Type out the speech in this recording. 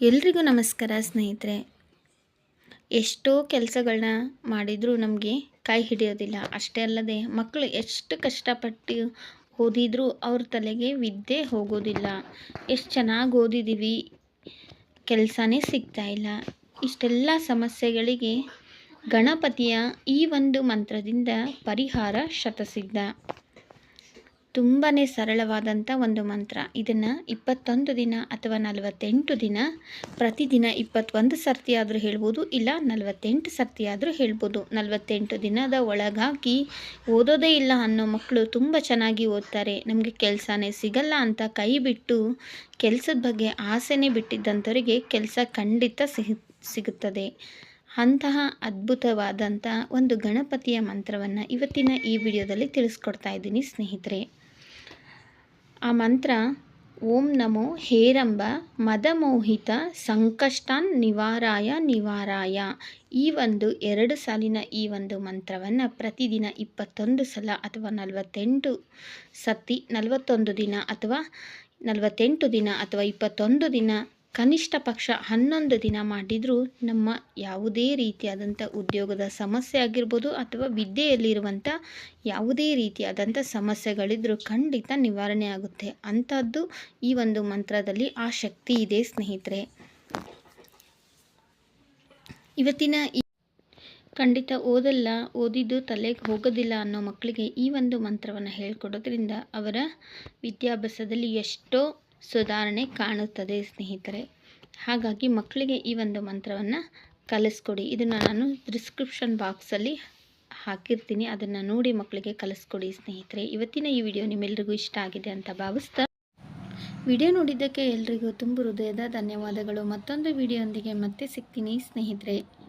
ಎಲ್ರಿಗೂ ನಮಸ್ಕಾರ ಸ್ನೇಹಿತರೆ. ಎಷ್ಟೋ ಕೆಲಸಗಳನ್ನ ಮಾಡಿದರೂ ನಮಗೆ ಕೈ ಹಿಡಿಯೋದಿಲ್ಲ. ಅಷ್ಟೇ ಅಲ್ಲದೆ ಮಕ್ಕಳು ಎಷ್ಟು ಕಷ್ಟಪಟ್ಟು ಓದಿದರೂ ಅವ್ರ ತಲೆಗೆ ವಿದ್ಯೆ ಹೋಗೋದಿಲ್ಲ. ಎಷ್ಟು ಚೆನ್ನಾಗಿ ಓದಿದ್ದೀವಿ ಕೆಲಸನೇ ಸಿಗ್ತಾ ಇಲ್ಲ. ಇಷ್ಟೆಲ್ಲ ಸಮಸ್ಯೆಗಳಿಗೆ ಗಣಪತಿಯ ಈ ಒಂದು ಮಂತ್ರದಿಂದ ಪರಿಹಾರ ಶತಸಿದ್ಧ. ತುಂಬಾ ಸರಳವಾದಂಥ ಒಂದು ಮಂತ್ರ. ಇದನ್ನು ಇಪ್ಪತ್ತೊಂದು ದಿನ ಅಥವಾ ನಲವತ್ತೆಂಟು ದಿನ, ಪ್ರತಿದಿನ ಇಪ್ಪತ್ತೊಂದು ಸರ್ತಿ ಆದರೂ ಹೇಳ್ಬೋದು, ಇಲ್ಲ ನಲವತ್ತೆಂಟು ಸರ್ತಿ ಆದರೂ ಹೇಳ್ಬೋದು. ನಲವತ್ತೆಂಟು ದಿನದ ಒಳಗಾಗಿ ಓದೋದೇ ಇಲ್ಲ ಅನ್ನೋ ಮಕ್ಕಳು ತುಂಬ ಚೆನ್ನಾಗಿ ಓದ್ತಾರೆ. ನಮಗೆ ಕೆಲಸನೇ ಸಿಗಲ್ಲ ಅಂತ ಕೈ ಬಿಟ್ಟು ಕೆಲಸದ ಬಗ್ಗೆ ಆಸೆನೇ ಬಿಟ್ಟಿದ್ದಂಥವರಿಗೆ ಕೆಲಸ ಖಂಡಿತ ಸಿಗುತ್ತದೆ. ಅಂತಹ ಅದ್ಭುತವಾದಂಥ ಒಂದು ಗಣಪತಿಯ ಮಂತ್ರವನ್ನು ಇವತ್ತಿನ ಈ ವಿಡಿಯೋದಲ್ಲಿ ತಿಳಿಸ್ಕೊಡ್ತಾ ಇದ್ದೀನಿ ಸ್ನೇಹಿತರೆ. ಆ ಮಂತ್ರ, ಓಂ ನಮೋ ಹೇರಂಬ ಮದಮೋಹಿತ ಸಂಕಷ್ಟಾನ್ ನಿವಾರಾಯ ನಿವಾರಾಯ. ಈ ಒಂದು ಎರಡು ಸಾಲಿನ ಈ ಒಂದು ಮಂತ್ರವನ್ನು ಪ್ರತಿದಿನ ಇಪ್ಪತ್ತೊಂದು ಸಲ ಅಥವಾ ನಲವತ್ತೆಂಟು ಸತಿ, ನಲವತ್ತೊಂದು ದಿನ ಅಥವಾ ನಲವತ್ತೆಂಟು ದಿನ ಅಥವಾ ಇಪ್ಪತ್ತೊಂದು ದಿನ ಕನಿಷ್ಠ ಪಕ್ಷ ಹನ್ನೊಂದು ದಿನ ಮಾಡಿದರೂ ನಮ್ಮ ಯಾವುದೇ ರೀತಿಯಾದಂಥ ಉದ್ಯೋಗದ ಸಮಸ್ಯೆ ಆಗಿರ್ಬೋದು ಅಥವಾ ವಿದ್ಯೆಯಲ್ಲಿರುವಂಥ ಯಾವುದೇ ರೀತಿಯಾದಂಥ ಸಮಸ್ಯೆಗಳಿದ್ದರೂ ಖಂಡಿತ ನಿವಾರಣೆ ಆಗುತ್ತೆ. ಅಂಥದ್ದು ಈ ಒಂದು ಮಂತ್ರದಲ್ಲಿ ಆ ಶಕ್ತಿ ಇದೆ ಸ್ನೇಹಿತರೆ. ಇವತ್ತಿನ ಖಂಡಿತ ಓದಲ್ಲ, ಓದಿದ್ದು ತಲೆಗೆ ಹೋಗೋದಿಲ್ಲ ಅನ್ನೋ ಮಕ್ಕಳಿಗೆ ಈ ಒಂದು ಮಂತ್ರವನ್ನು ಹೇಳ್ಕೊಡೋದ್ರಿಂದ ಅವರ ವಿದ್ಯಾಭ್ಯಾಸದಲ್ಲಿ ಎಷ್ಟೋ ಸುಧಾರಣೆ ಕಾಣುತ್ತದೆ, ಸ್ನೇಹಿತರೆ. ಹಾಗಾಗಿ ಮಕ್ಕಳಿಗೆ ಈ ಒಂದು ಮಂತ್ರವನ್ನು ಕಲಿಸ್ಕೊಡಿ. ಇದನ್ನು ನಾನು ಡಿಸ್ಕ್ರಿಪ್ಷನ್ ಬಾಕ್ಸಲ್ಲಿ ಹಾಕಿರ್ತೀನಿ. ಅದನ್ನು ನೋಡಿ ಮಕ್ಕಳಿಗೆ ಕಲಿಸ್ಕೊಡಿ, ಸ್ನೇಹಿತರೆ. ಇವತ್ತಿನ ಈ ವಿಡಿಯೋ ನಿಮ್ಮೆಲ್ರಿಗೂ ಇಷ್ಟ ಆಗಿದೆ ಅಂತ ಭಾವಿಸ್ತಾ ವಿಡಿಯೋ ನೋಡಿದ್ದಕ್ಕೆ ಎಲ್ರಿಗೂ ತುಂಬ ಹೃದಯದ ಧನ್ಯವಾದಗಳು. ಮತ್ತೊಂದು ವಿಡಿಯೋಂದಿಗೆ ಮತ್ತೆ ಸಿಗ್ತೀನಿ, ಸ್ನೇಹಿತರೆ.